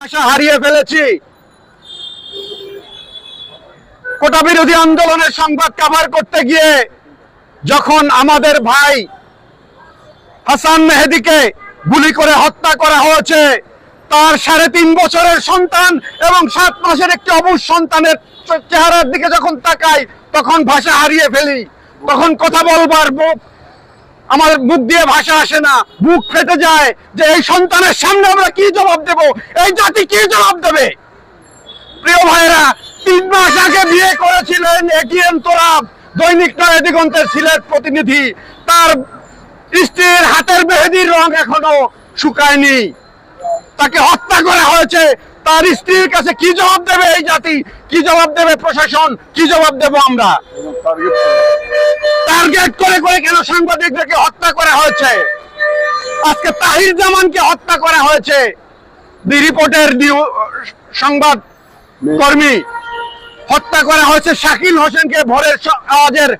আশা হারিয়ে ফেলেছি। কোটা বিরোধী আন্দোলনের সংবাদ কাভার করতে গিয়ে যখন আমাদের ভাই হাসান মেহেদিকে গুলি করে হত্যা করা হয়েছে, তার সাড়ে তিন বছরের সন্তান এবং সাত মাসের একটি অবুজ সন্তানের চেহারার দিকে যখন তাকাই, তখন ভাষা হারিয়ে ফেলি। তখন কথা বলবার আমার মুখ দিয়ে ভাষা আসে না, বুক ফেটে যায় যে এই সন্তানের সামনে আমরা কি জবাব দেব? এই জাতি কি জবাব দেবে? প্রিয় ভাইরা তিন মাস আগে বিয়ে করেছিলেন এটিএম তোরাব, দৈনিক নয় দিগন্তের সিলেট প্রতিনিধি। তার স্ত্রীর হাতের মেহেদির রং এখনও শুকায়নি। তাকে হত্যা করা হয়েছে। তার স্ত্রীর কাছে কি জবাব দেবে এই জাতি? কি জবাব দেবে প্রশাসন? কি জবাব দেব আমরা? টার্গেট করে করে কেন সাংবাদিকদেরকে হত্যা করা হয়েছে? আজকে তাহির জামানকে হত্যা করা হয়েছে। দি রিপোর্টের সংবাদ কর্মী হত্যা করা হয়েছে শাকিল হোসেনকে ভোরের আওয়াজের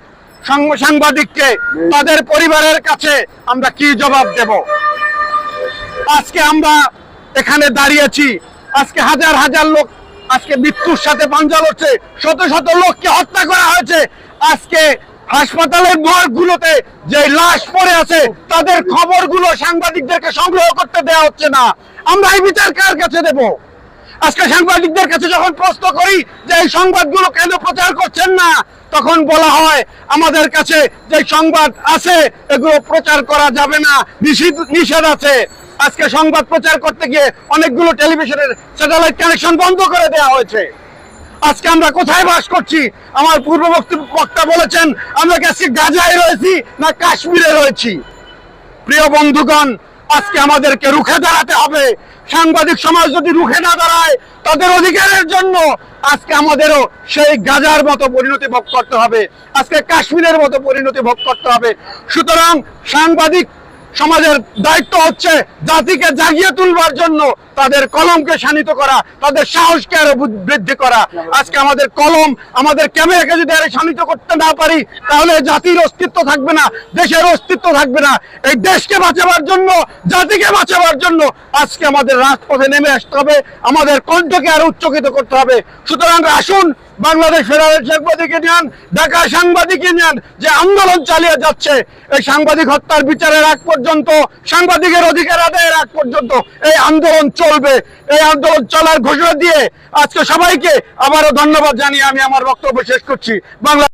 সাংবাদিককে। তাদের পরিবারের কাছে আমরা কি জবাব দেব? আজকে আমরা এখানে দাঁড়িয়েছি। আজকে হাজার হাজার লোক, আজকে মৃত্যুর সাথে পাঞ্জা লড়ছে, শত শত লোককে হত্যা করা হয়েছে। আজকে হাসপাতালের মর্গগুলোতে যে লাশ পড়ে আছে, তাদের খবরগুলো সাংবাদিকদেরকে সংগ্রহ করতে দেওয়া হচ্ছে না। আমরা এই বিচার কার কাছে দেব? আজকে সাংবাদিকদের কাছে যখন প্রশ্ন করি যে এই সংবাদগুলো কেন প্রচার করছেন না, তখন বলা হয়, আমাদের কাছে যে সংবাদ আছে, এগুলো প্রচার করা যাবে না, নিষিদ্ধ, নিষেধ আছে। আজকে সংবাদ প্রচার করতে গিয়ে অনেকগুলো টেলিভিশনের স্যাটেলাইট কানেকশন বন্ধ করে দেওয়া হয়েছে। আজকে আমরা কোথায় বাস করছি? আমার পূর্ব বক্তব্য- বক্তা বলেছেন, আমরা কি আজকে গাজায় রয়েছি না কাশ্মীরে রয়েছি? প্রিয় বন্ধুগণ, আজকে আমাদেরকে রুখে দাঁড়াতে হবে। সাংবাদিক সমাজ যদি রুখে না দাঁড়ায়, তাদের অধিকারের জন্য আজকে আমাদেরও সেই গাজার মতো পরিণতি ভোগ করতে হবে। আজকে কাশ্মীরের মতো পরিণতি ভোগ করতে হবে। সুতরাং সাংবাদিক সমাজের দায়িত্ব হচ্ছে জাতিকে জাগিয়ে তুলবার জন্য তাদের কলমকে শানিত করা, তাদের সাহসকে আরও বৃদ্ধি করা। আজকে আমাদের কলম, আমাদের ক্যামেরাকে যদি আরও শানিত করতে না পারি, তাহলে জাতির অস্তিত্ব থাকবে না, দেশের অস্তিত্ব থাকবে না। এই দেশকে বাঁচাবার জন্য, জাতিকে বাঁচাবার জন্য আজকে আমাদের রাজপথে নেমে আসতে হবে, আমাদের কণ্ঠকে আরও উচ্চকিত করতে হবে। সুতরাং আসুন বাংলাদেশ ফেডারেল সাংবাদিক ইউনিয়ন ঢাকা সাংবাদিক ইউনিয়ন যে আন্দোলন চালিয়ে যাচ্ছে, এই সাংবাদিক হত্যার বিচারের আগ পর্যন্ত, সাংবাদিকের অধিকার আদায়ের আগ পর্যন্ত এই আন্দোলন চলবে। এই আন্দোলন চলার ঘোষণা দিয়ে আজকে সবাইকে আবারও ধন্যবাদ জানিয়ে আমি আমার বক্তব্য শেষ করছি। বাংলা